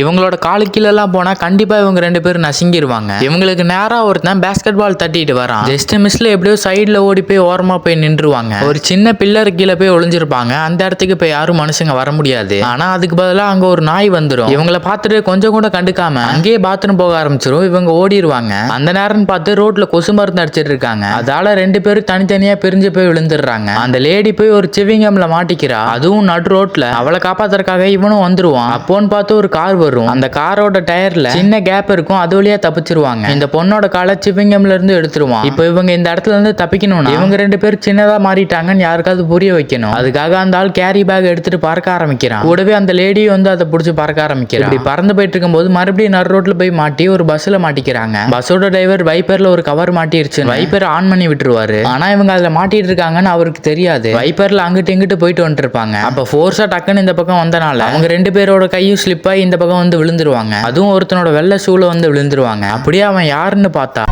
இவங்களோட காலு கீழெல்லாம் போனா கண்டிப்பா இவங்க ரெண்டு பேரும் நசுங்கிருவாங்க. இவங்களுக்கு நேரா ஒருத்தன் பேஸ்கெட் பால் தட்டிட்டு வரான். ஜஸ்ட் மிஸ்ல எப்படியோ சைடில் ஓடி போய் ஓரமா போய் நின்றுவாங்க ஒரு சின்ன பில்லர் கீழே போய் ஒளிஞ்சிருப்பாங்க. அந்த இடத்துக்கு இப்ப யாரும் மனுஷங்க வர முடியாது. ஆனா அதுக்கு பதிலா அங்க ஒரு நாய் வந்துடும் இவங்கள பார்த்துட்டு கொஞ்சம் கூட கண்டுக்காம அங்கேயே பாத்ரூம் போக ஆரம்பிச்சிரும். இவங்க ஓடிடுவாங்க அந்த நேரம் பார்த்து ரோட்ல கொசு மருந்து அடிச்சிட்டு இருக்காங்க. அதால ரெண்டு பேரும் தனித்தனியா பிரிஞ்சு போய் விழுந்துடுறாங்க. அந்த லேடி போய் ஒரு சிவிங்கம்ல மாட்டிக்கிறா. அதுவும் நடு ரோட்ல அவளை காப்பாத்துறதுக்காக இவனும் வந்துருவான். அப்போன்னு பார்த்து ஒரு கார் வரும். அந்த காரோட டயர்ல சின்ன கேப் இருக்கும் அது வழியா தப்பிச்சிருவாங்க. இந்த பொண்ணோட காலை சிவிங்கம்ல இருந்து எடுத்துருவான். இப்போ இவங்க இந்த இடத்துல இருந்து தப்பிக்கணும்னா இவங்க ரெண்டு பேரும் சின்னதா மாறிட்டாங்கன்னு யாருக்காவது புரிய வைக்கணும். அதுக்காக அந்த ஆள் கேரி பேக் எடுத்துட்டு பறக்க ஆரம்பிக்கிறான். கூடவே அந்த லேடி வந்து அதை புடிச்சு பறக்க ஆரம்பிக்கிறான். இப்படி பறந்து போயிட்டு இருக்கும்போது மறுபடியும் நடு ரோட்ல போய் மாட்டி ஒரு பஸ்ல மாட்டிக்கிறாங்க. பஸ்ஸோட டிரைவர் வைப்பர்ல ஒரு கவர் மாட்டிருச்சு வைப்பர் ஆன் பண்ணி விட்டுருவாரு. ஆனா இவங்க அதுல மாட்டிட்டு இருக்காங்கன்னு அவருக்கு தெரியாது. வைப்பர்ல அங்கிட்டு இங்கிட்டு போயிட்டு வந்துட்டு இருப்பாங்க. அப்ப ஃபோர்ஸா டக்குன்னு இந்த பக்கம் வந்தனால அவங்க ரெண்டு பேரோட கையும் ஸ்லிப் ஆகி இந்த பக்கம் வந்து விழுந்துருவாங்க. அதுவும் ஒருத்தனோட வெள்ளை ஷூல வந்து விழுந்துருவாங்க. அப்படியே அவன் யாருன்னு பார்த்தா